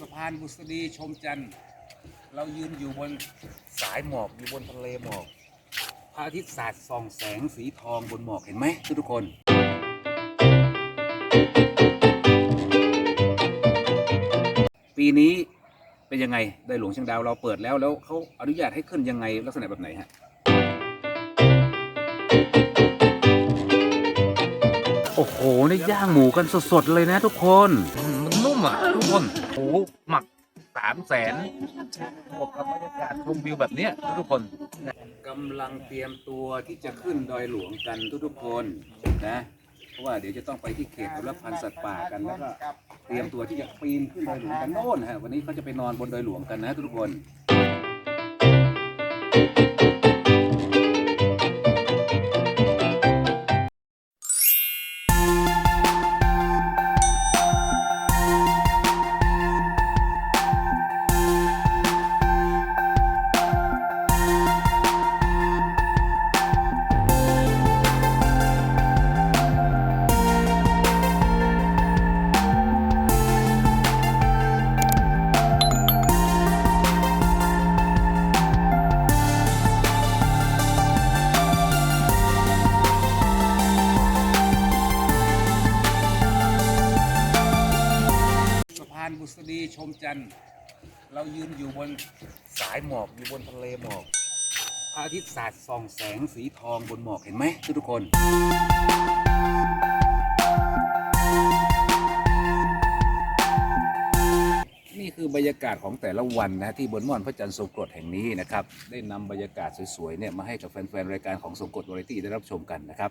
สะพานบุษดีชมจันทร์เรายืนอยู่บนสายหมอกอยู่บนทะเลหมอกพระอาทิตย์สาดส่องแสงสีทองบนหมอกเห็นไหมทุกทุกคนปีนี้เป็นยังไงได้หลวงเชียงดาวเราเปิดแล้วแล้วเขาอนุญาตให้ขึ้นยังไงลักษณะแบบไหนฮะโอ้โหนี่ย่างหมูกันสดๆเลยนะทุกคน อืมมันนุ่มอะทุกคนโอ้โหหมักสามแสนบวกกับบรรยากาศชมวิวแบบเนี้ยทุกคนกำลังเตรียมตัวที่จะขึ้นดอยหลวงกันทุกๆคนนะเพราะว่าเดี๋ยวจะต้องไปที่เขตอนุรักษ์พันธุ์สัตว์ป่ากันแล้วก็เตรียมตัวที่จะปีนขึ้นดอยหลวงกันโน่นฮะวันนี้เขาจะไปนอนบนดอยหลวงกันนะทุกคน ชมจันทร์ เรายืนอยู่บนสายหมอกอยู่บนทะเลหมอกพระอาทิตย์สาดส่องแสงสีทองบนหมอกเห็นไหมทุกทุกคน นี่คือบรรยากาศของแต่ละวันนะที่บนม่อนพระจันทร์ทรงกรดแห่งนี้นะครับ ได้นำบรรยากาศสวยๆเนี่ยมาให้กับแฟนๆรายการของทรงกรดวาไรตี้ได้รับชมกันนะครับ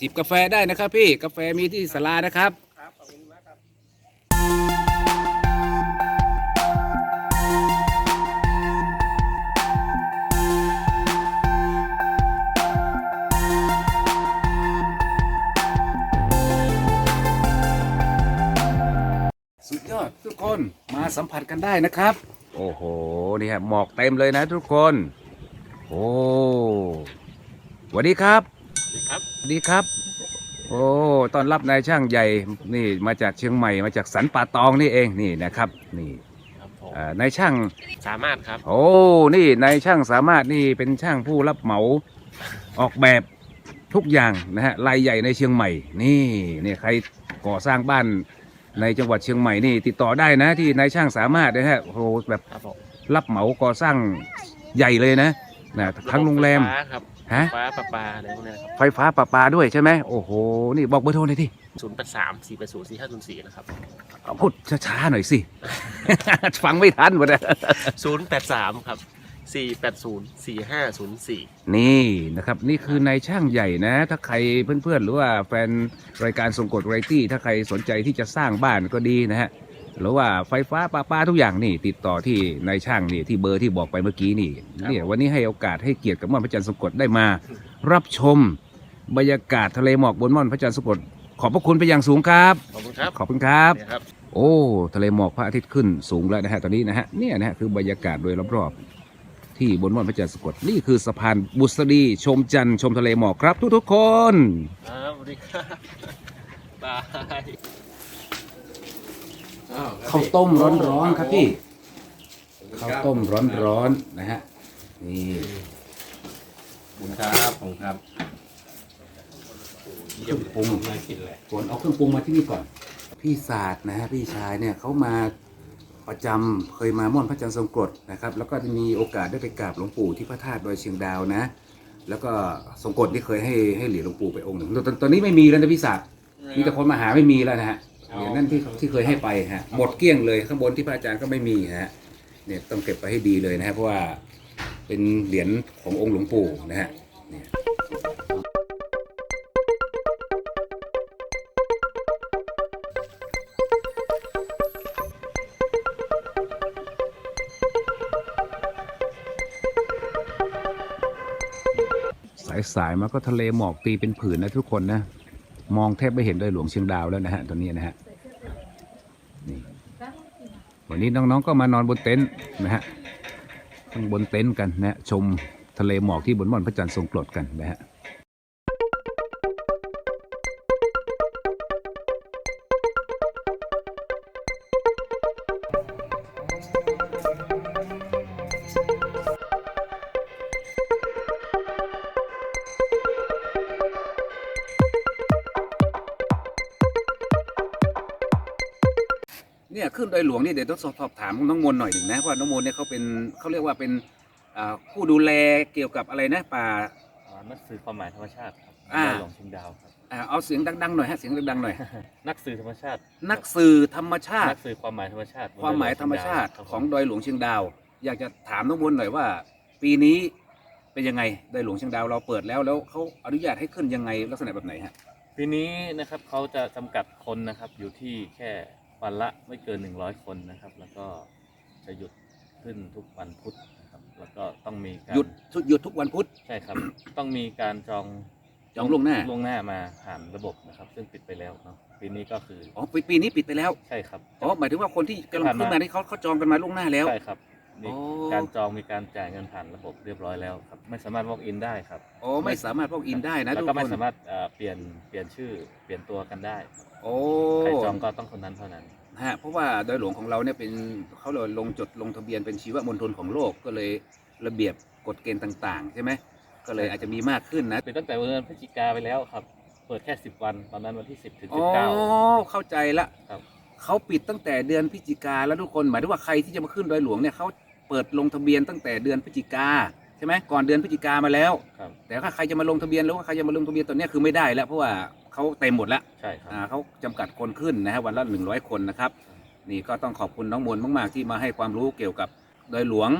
จิบกาแฟได้นะครับ พี่กาแฟมีที่ศาลานะครับสุดยอดทุกคนมาสัมผัสกันได้นะครับ โอ้โหนี่ฮะหมอกเต็มเลยนะทุกคน โอ้สวัสดีครับ ครับสวัสดีครับ โอ้ตอนรับนายช่างใหญ่นี่มาจากเชียงใหม่มาจากสันป่าตองนี่เองนี่นะครับนี่ครับผมอ่านายช่างสามารถครับ โอ้นี่นายช่างสามารถนี่เป็นช่างผู้รับเหมาออกแบบทุกอย่างนะฮะรายใหญ่ในเชียงใหม่ นี่นี่ใครก่อสร้างบ้านในจังหวัดเชียงใหม่นี่ ติดต่อได้นะที่นายช่างสามารถนะฮะโอ้โหแบบครับผมรับเหมาก่อสร้างใหญ่เลยนะนะทั้งโรงแรม ไฟฟ้าครับ ฮะฟ้าประปาอะไรพวกนี้นะครับไฟฟ้าประปาด้วยใช่ไหมโอ้โห นี่บอกเบอร์โทรหน่อยที่ศูนย์แปดสามสี่แปดศูนย์สี่ห้าศูนย์สี่นะครับพูดช้าๆหน่อยสิ ฟังไม่ทันหมดเลยศูนย์แปดสามครับสี่แปดศูนย์สี่ห้าศูนย์สี่นี่นะครับ นี่คือนายช่างใหญ่นะ ถ้าใครเพื่อนๆ หรือว่าแฟนรายการทรงกฎไรตี้ ถ้าใครสนใจที่จะสร้างบ้านก็ดีนะฮะ หรือว่าไฟฟ้าประปาทุกอย่างนี่ ติดต่อที่นายช่างนี่ที่เบอร์ที่บอกไปเมื่อกี้นี่เนี่ยวันนี้ให้โอกาสให้เกียรติกับม่อนพระจันทร์ทรงกฎได้มา รับชม บรรยากาศทะเลหมอกบนม่อนพระจันทร์ทรงกฎขอบพระคุณไปอย่างสูงครับ ขอบคุณครับขอบคุณครับ เนี่ยครับ โอ้ทะเลหมอกพระอาทิตย์ขึ้นสูงแล้วนะฮะตอนนี้นะฮะเนี่ยนะฮะคือบรรยากาศโดยรอบๆที่บนม่อนพระจันทร์สะกดนี่คือสะพานบุษดีชมจันทร์ชมทะเลหมอกครับทุกๆคน ครับสวัสดีครับ บาย ข้าวต้มร้อนๆครับพี่ข้าวต้มร้อนๆนะฮะนี่ผมครับผมครับเครื่องปรุงน่ากินเลยฝนเอาเครื่องปรุงมาที่นี่ก่อน พี่ศาสตร์นะฮะพี่ชายเนี่ยเขามาประจำเคยมาม่อนพระจันทร์ทรงกรดนะครับ แล้วก็จะมีโอกาสได้ไปกราบหลวงปู่ที่พระธาตุดอยเชียงดาวนะ แล้วก็ทรงกรดที่เคยให้ให้เหรียญหลวงปู่ไปองค์หนึ่งตอนตอนนี้ไม่มีแล้วนะพี่ศาสตร์มีแต่คนมาหาไม่มีแล้วนะฮะ เหรียญนั่นที่ที่เคยให้ไปฮะหมดเกลี้ยงเลยข้างบนที่พระอาจารย์ก็ไม่มีฮะเนี่ยต้องเก็บไปให้ดีเลยนะฮะเพราะว่าเป็นเหรียญขององค์หลวงปู่นะฮะเนี่ยสายสายๆมาก็ทะเลหมอกตีเป็นผืนนะทุกคนนะ มองแทบไม่เห็นดอยหลวงเชียงดาวแล้วนะฮะตอนนี้นะฮะนี่ วันนี้น้องๆก็มานอนบนเต็นท์นะฮะข้างบนเต็นท์กันนะฮะชมทะเลหมอกที่บนม่อนพระจันทร์ทรงกรดกันนะฮะ เนี่ยขึ้นดอยหลวงนี่เดี๋ยวต้องสอบถามน้องมนต์หน่อยหนึ่งนะว่าน้องมนต์เนี่ยเขาเป็นเขาเรียกว่าเป็นอ่าผู้ดูแลเกี่ยวกับอะไรนะป่าอ่านักสื่อความหมายธรรมชาติครับอ่าดอยหลวงชิงดาวครับอ่าเอาเสียงดังๆหน่อยฮะเสียงดังๆหน่อยนักสื่อธรรมชาติ นักสื่อธรรมชานัติกสื่อความหมายธรรมชาติ ความหมายธรรมชาติครับของดอยหลวงเชียงดาว อยากจะถามน้องมนต์หน่อยว่า ปีนี้เป็นยังไงดอยหลวงเชียงดาวเราเปิดแล้วแล้วเขาอนุญาตให้ขึ้นยังไงลักษณะแบบไหนฮะปีนี้นะครับเขาจะจำกัดคนนะครับอยู่ที่แค่ วันละไม่เกิน 100 คนนะครับ แล้วก็จะหยุดขึ้นทุกวันพุธนะครับ แล้วก็ต้องมีการหยุดทุกหยุดทุกวันพุธ ใช่ครับ ต้องมีการจองจองล่วงหน้า ล่วงหน้ามาผ่านระบบนะครับ ซึ่งปิดไปแล้วเนาะปีนี้ก็คืออ๋อปีปีนี้ปิดไปแล้ว ใช่ครับอ๋อหมายถึงว่าคนที่กำลังขึ้นมานี่เขาเขาจองกันมาล่วงหน้าแล้ว ใช่ครับ มีอ๋อการจองมีการจ่ายเงินผ่านระบบเรียบร้อยแล้วครับไม่สามารถ walk in ได้ครับอ๋อไม่สามารถพวกอินได้นะแล้วทุกก็คไม่นสามารถเอ่อเปลี่ยนเปลี่ยนชื่อเปลี่ยนตัวกันได้โอ้ใครจองก็ต้องคนนั้นเท่านั้น ฮะเพราะว่าดอยหลวงของเราเนี่ยเป็นเขาเลยลงจดลงทะเบียนเป็นชีวมณฑลของโลกก็เลยระเบียบกฎเกณฑ์ต่าง ๆ ใช่ไหมก็เลยอาจจะมีมากขึ้นนะเป็นตั้งแต่เดือนพฤศจิกาไปแล้วครับ เปิดแค่ 10 วัน ตอนนั้นวันที่ 10 ถึงอ๋อ19เข้าใจละครับ เขาปิดตั้งแต่เดือนพฤศจิกาแล้วทุกคน หมายถึงว่าใครที่จะมาขึ้นดอยหลวงเนี่ยเขา เปิดลงทะเบียนตั้งแต่เดือนพฤศจิกาใช่ไหมก่อนเดือนพฤศจิกามาแล้ว ครับ แต่ถ้าใครจะมาลงทะเบียนหรือว่าใครจะมาลงทะเบียนตอนเนี้ยคือไม่ได้แล้วเพราะว่าเขาเต็มหมดแล้วใช่ครับ อ่าเขาจำกัดคนขึ้นนะฮะวันละ 100 คนนะครับ นี่ก็ต้องขอบคุณน้องมนต์มากๆที่มาให้ความรู้เกี่ยวกับดอยหลวง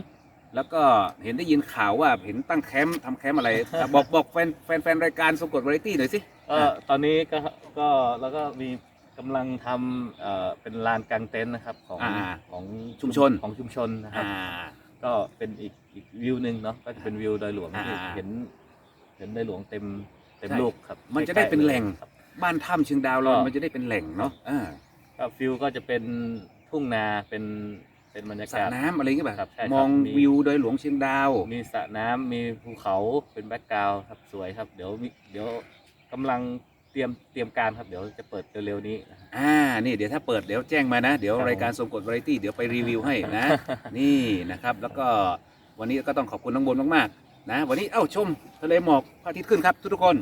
แล้วก็เห็นได้ยินข่าวว่าเห็นตั้งแคมป์ทำแคมป์อะไรอะบอกบอกแฟนแฟนแฟนรายการสงกดวาไรตี้หน่อยสิ เอ่อตอนนี้ก็ก็แล้วก็มี กำลังทำเอ่อเป็นลานกางเต็นท์นะครับของอ่าของชุมชน ของชุมชนนะครับ อ่า ก็เป็นอีกอีกวิวหนึ่งเนาะก็จะเป็นวิวดอยหลวงอ่าที่เห็น เห็นดอยหลวงเต็มเต็มใช่ลูกครับมันจะได้เป็นแหล่งครับ บ้านถ้ำเชียงดาวเราก็ มันจะได้เป็นแหล่งเนาะอ่าก็ฟิลก็จะเป็นทุ่งนาเป็นเป็นบรรยาสระกาศ น้ำอะไรอย่างเงี้ยป่ะครับใช่ครับมองมี วิวดอยหลวงเชียงดาว มีสระน้ำมีภูเขาเป็นแบ็กกราวด์ครับสวยครับ เดี๋ยวมีเดี๋ยวกำลังเตรียมเตรียมการครับเดี๋ยวจะเปิดเร็วๆนี้นะครับ อ่า นี่เดี๋ยวถ้าเปิดเดี๋ยวแจ้งมานะ เดี๋ยวครับรายการสมกดวาไรตี้เดี๋ยวไปรีวิวให้นะ นี่นะครับ แล้วก็วันนี้ก็ต้องขอบคุณน้องบนมากๆนะ วันนี้เอ้าชมทะเลหมอกพระอาทิตย์ขึ้นครับทุกๆคน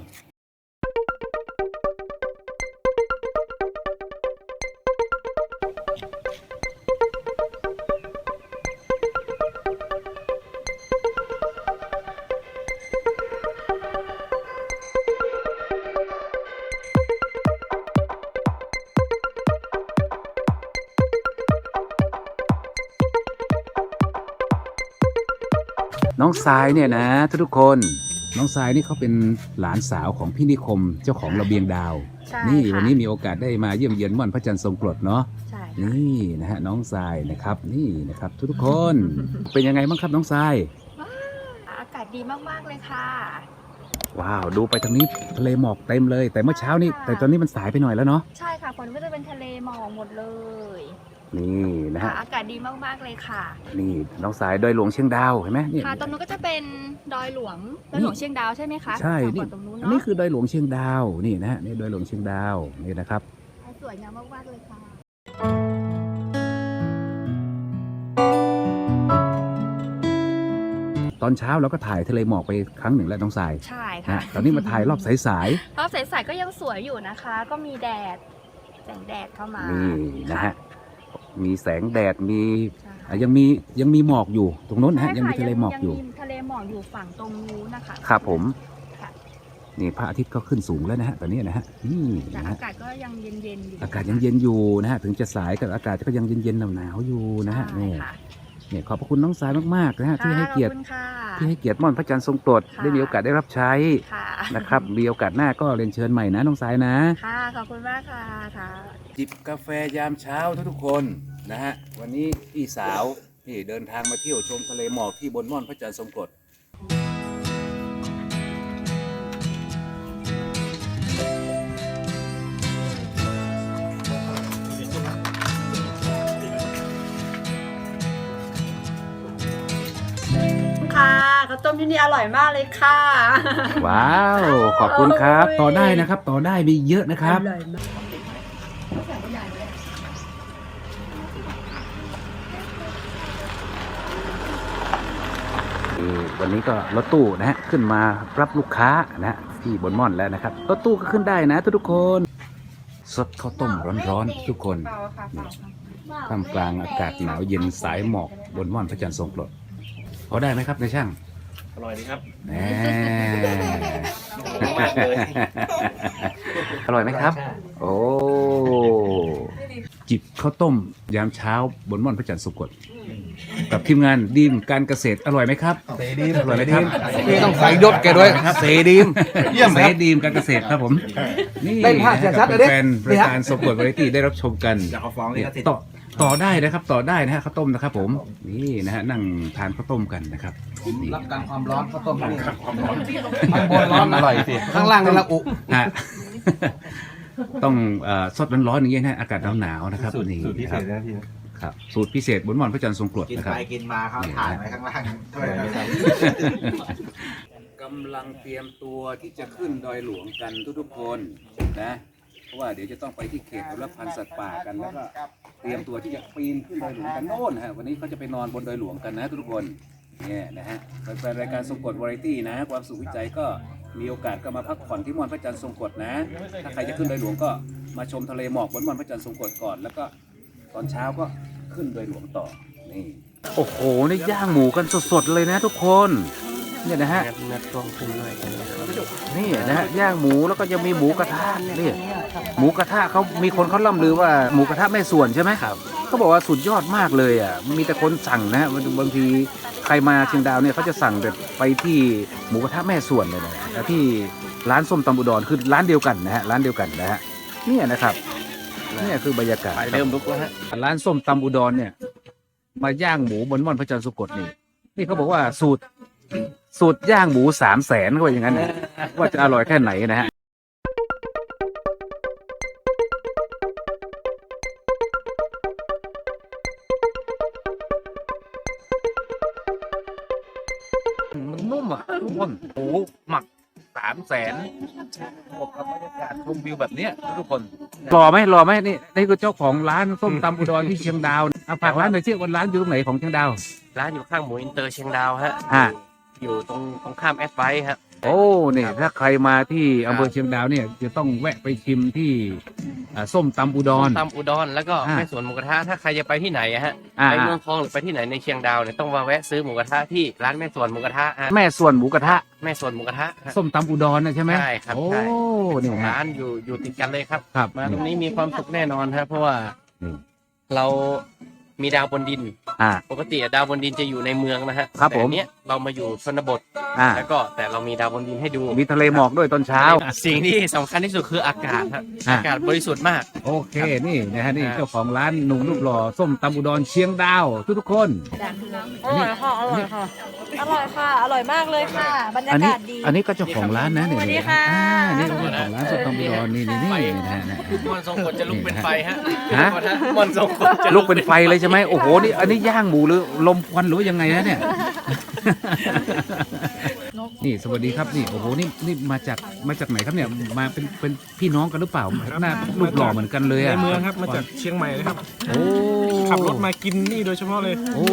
น้องทรายเนี่ยนะทุกๆคน น้องทรายนี่เขาเป็นหลานสาวของพี่นิคมเจ้าของระเบียงดาว ใช่นี่ค่ะวันนี้มีโอกาสได้มาเยี่ยมเยียนม่อนพระจันทร์ทรงกรดเนาะใช่ค่ะนี่นะฮะน้องทรายนะครับนี่นะครับทุกๆคน เป็นยังไงบ้างครับน้องทรายว้าวอากาศดีมากๆเลยค่ะ ว้าว ดูไปทางนี้ทะเลหมอกเต็มเลย แต่เมื่อเช้านี่ค่ะแต่ตอนนี้มันสายไปหน่อยแล้วเนาะใช่ค่ะฝนก็จะเป็นทะเลหมอกหมดเลย นี่นะค่ะฮะอากาศดีมากๆเลยค่ะ นี่น้องสายดอยหลวงเชียงดาวเห็นไหมเนี่ย ค่ะ ตรงนู้นก็จะเป็นดอยหลวง ดอยหลวงเชียงดาวใช่ไหมคะใช่ฝั่งนี่ก่อนตรงนู้นอันเนาะนี้คือดอยหลวงเชียงดาวนี่นะฮะนี่ดอยหลวงเชียงดาวนี่นะครับ สวยงามมากๆเลยค่ะ ตอนเช้าเราก็ถ่ายทะเลหมอกไปครั้งหนึ่งแล้วน้องสายใช่นะค่ะฮะตอนนี้มาถ่ายรอบสายรอบใสๆก็ยังสวยอยู่นะคะ ก็มีแดดแสงแดดเข้ามาๆนี่นะฮะ มีแสงแดดมีใช่อะยังมียังมีหมอกอยู่ตรงโน้นนะฮะใช่ยังมีค่ะทะเลหมอกอยู่งมีทะเลหมอกอยู่ฝั่งตรงนู้นนะคะครับผม ค่ะนี่พระอาทิตย์ก็ขึ้นสูงแล้วนะฮะตอนนี้นะฮะนี่แต่นะอาฮะกาศก็ยังเย็นๆอยู่อากาศยังเย็นอยู่นะฮะถึงจะสายกับอากาศก็ยังเย็นๆหนาวๆอยู่นะฮะใช่นี่ค่ะเนี่ยขอบพระคุณน้องสายมากๆนะฮะที่ให้ค่ะเกียรติขอบคุณค่ะ ที่ให้เกียรติม่อนพระจันทร์ทรงกรดค่ะ ได้มีโอกาสได้รับใช้ค่ะนะครับมีโอกาสหน้าก็เรียนเชิญใหม่นะน้องสายนะ ค่ะ ขอบคุณมากค่ะค่ะ จิบกาแฟยามเช้าทุกๆคนนะฮะวันนี้พี่สาวนี่เดินทางมาเที่ยวชมทะเลหมอกที่บนม่อนพระจันทร์ทรงกฎค่ะข้าวต้มที่นี่อร่อยมากเลยค่ะ ว้าว ขอบคุณครับ ต่อได้นะครับ ต่อได้มีเยอะนะครับ อร่อยมาก วันนี้ก็รถตู้นะฮะขึ้นมารับลูกค้านะฮะที่บนม่อนแล้วนะครับรถตู้ก็ขึ้นได้นะทุกๆคนสดข้าวต้มร้อนๆทุกคนท่ามกลางอากาศหนาวเย็นสายหมอกบนม่อนพระจันทร์ทรงกรดพอได้ไหมครับในายช่างอร่อยดีครับแหมอร่อยไหมครับ โอ้จิบข้าวต้มยามเช้าบนม่อนพระจันทร์ทรงกรด กับทีมงานดีมการเกษตรอร่อยไหมครับเสดีมอร่อยไหมครับนี่ต้องใส่ยศแกด้วย ครับเสดีมเยี่ยมเสครับดีมการเกษตรครับผมนี่เล่นภาพชัดๆเลยดิ แฟนรายการสปอร์ตวาไรตี้ได้รับชมกันอยากเอาฟ้องลิขสิทธิ์ต่อต่อได้นะครับต่อได้นะฮะข้าวต้มนะครับ ผมนี่นะฮะนั่งทานข้าวต้มกันนะครับนี่รับการความร้อนข้าวต้มนี่ความร้อนข้างบนร้อนอร่อยสิข้างล่างนี่ละอุ ฮะ ต้องเอ่อสดร้อนๆอย่างเงี้ยนะอากาศหนาวๆนะครับสูตรนี่สูตรพิเศษครันะบพี่ ครับสูตรพิเศษบนหม่อนพระจันทร์ทรงกรดกินนะครับไปกินมาเขาถ่ายไว้ข้างล่างด้วยนะครับกำลังเตรียมตัวที่จะขึ้นดอยหลวงกันทุกๆคนนะ เพราะว่าเดี๋ยวจะต้องไปที่เขตอนุรักษ์พันธุ์สัตว์ป่ากันแล้วก็เตรียมตัวที่จะปีนขึ้นดอยหลวงกันโน่นฮะวันนี้เขาจะไปนอนบนดอยหลวงกันนะทุกๆคนเนี่ยนะฮะแฟนๆรายการทรงกฎวาไรตี้นะ ความสุขวิจัยก็มีโอกาสก็มาพักผ่อนที่ม่อนพระจันทร์ทรงกฎนะ ถ้าใครจะขึ้นดอยหลวงก็มาชมทะเลหมอกบนม่อนพระจันทร์ทรงกฎก่อนแล้วก็ ตอนเช้าก็ขึ้นดอยหลวงต่อนี่โอ้โหนี่ย่างหมูกันสดๆเลยนะทุกคนเนี่ยนะฮะงัดงัดกล้องขึ้นด้วยกันนะครับนี่นะฮะย่างหมูแล้วก็จะมีหมูกระทะนี่หมูกระทะเขามีคนเขาล่ำลือว่าหมูกระทะแม่ส่วนใช่ไหมครับเขาบอกว่าสุดยอดมากเลยอะมีแต่คนสั่งนะฮะบางทีใครมาเชียงดาวเนี่ยเขาจะสั่งแต่ไปที่หมูกระทะแม่ส่วนเลยนะแล้วที่ร้านส้มตำอุดรคือร้านเดียวกันนะฮะร้านเดียวกันนะฮะเนี่ยนะครับ เนี่ยคือบรรยากาศไปเริ่มลุกแล้วฮะร้านส้มตำอุดรเนี่ย มาย่างหมูบนม่อนพระจันทร์สุกดนี่ นี่เขาบอกว่าสูตรสูตรย่างหมูสามแสนเขาว่าอย่างนั้นนะว่าจะอร่อยแค่ไหนนะฮะมันนุ่มอะทุกคนโอ้โหหมักสาม แสนบวกกับบรรยากาศชมวิวแบบเนี้ยทุกคนรอไหมรอไหมนี่นี่คือเจ้าของร้านส้มตำอุดรที่เชียงดาวเอาฝากร้านหน่อยสิวันร้านอยู่ตรงไหนของเชียงดาว ร้านอยู่ข้างหมูอินเตอร์เชียงดาวฮะฮะอยู่ตรงตรงข้ามแอดไวท์ฮะ โอ้นี่ถ้าใครมาที่อำเภอเชียงดาวเนี่ยจะต้องแวะไปชิมที่อ่าส้มตำอุดร ตำอุดรแล้วก็อ่าแม่สวนหมูกระทะถ้าใครจะไปที่ไหนอะฮะอ่า ไปเมืองทองหรือไปที่ไหนในเชียงดาวเนี่ยต้องมาแวะซื้อหมูกระทะที่ร้านแม่สวนหมูกระทะฮะแม่ส่วนหมูกระทะ แม่สวนหมูกระทะฮะ ส้มตำอุดรนะใช่ไหมใช่ครับโอ้ใช่นี่ฮะร้านอยู่อยู่ติดกันเลยครับ ครับมาตรงนี้มีความสุขแน่นอนครับเพราะว่าอืมเรา มีดาวบนดิน อ่า ปกติอะดาวบนดินจะอยู่ในเมืองนะฮะครับผมแต่อันเนี้ยเรามาอยู่ชนบท อ่า แล้วก็แต่เรามีดาวบนดินให้ดูมีทะเลหมอกด้วยตอนเช้า สิ่งที่สำคัญที่สุดคืออากาศครับอ่า อากาศบริสุทธิ์มาก โอเคนี่นะฮะนี่ครับเจ้าของร้านหนุ่มรูปหล่อส้มตำอุดรเชียงดาว ทุกทุกๆคน อร่อยค่ะอร่อยค่ะอ ร่อยค่ะ อร่อยมากเลยค่ะ บรรยาอันนี้กาศดี อันนี้ก็เจ้าของร้านนะเนี่ยสวัสดีเนี่ยค่ะ อ่านี่เจ้าของร้านส้มตำอุดรนี่นี่นี่นะฮะนะมอนทรงกฎจะลุกเป็นไฟฮะฮะมอนทรงกฎจะลุกเป็นไฟเลยใช่ไหมโอ้โหนี่อันนี้ย่างหมูหรือลมควันหรือว่ายังไงนะเนี่ย นี่สวัสดีครับนี่โอ้โหนี่นี่มาจากมาจากไหนครับเนี่ยมาเป็นเป็นพี่น้องกันหรือเปล่าหน้ารูปหล่อเหมือนกันเลยในอะเมืองครับมาจากเชียงใหม่เลยครับ โอ้ขับรถมากินนี่โดยเฉพาะเลย โอ้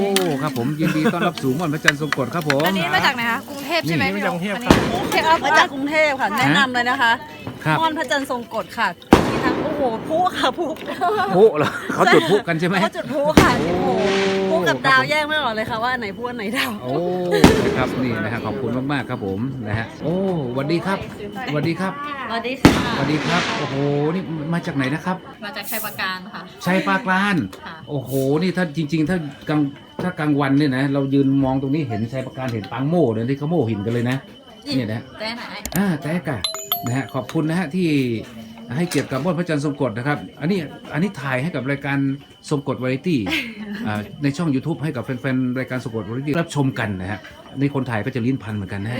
ครับผมยินดีต้อนรับสู่ม่อนพระจันทร์ทรงกฎครับผม อันนี้มาจากไหนคะกรุงเทพใช่ไหมนี่ พี่มาจากกรุงเทพอันครับนี้กรุงเทพเอามาจากกรุงเทพค่ะ แนะนำเลยนะคะครับม่อนพระจันทร์ทรงกฎค่ะมีทั้งโอ้โหพุค่ะพุพุเหรอเขาจุดพุกันใช่ไหม เขาจุดพุค่ะโอ้โอ้โหพุกับ ดาวแยกไม่ออกเลยค่ะว่าอันไหนพุอันไหนดาว โอ้นะครับนี่นะฮะขอบคุณมากๆครับผมนะฮะโอ้สวัสดีครับสวัสดีครับสวัสดีค่ะสวัสดีครับโอ้โหนี่มาจากไหนนะครับ มาจากชัยประการค่ะ ชัยปรากลานค่ะ โอ้โหนี่ถ้าจริง ๆ ถ้ากลางถ้ากลางวันเนี่ยนะเรายืนมองตรงนี้เห็นชัยปราการเห็นปางโม่เลยที่เขาโม่หินกันเลยนะเนี่ยนะ ได้ไหน อ่าแต่กะนะฮะขอบคุณนะฮะที่ให้เกียรติกับม่อนพระจันทร์ทรงกฎนะครับ อันนี้อันนี้ถ่ายให้กับรายการทรงกฎวาไรตี้ อ่าในช่อง YouTube ให้กับแฟนๆ รายการสกดวาไรตี้รับชมกันนะฮะในคนไทยก็จะลิ้นพันเหมือนกันนะฮะ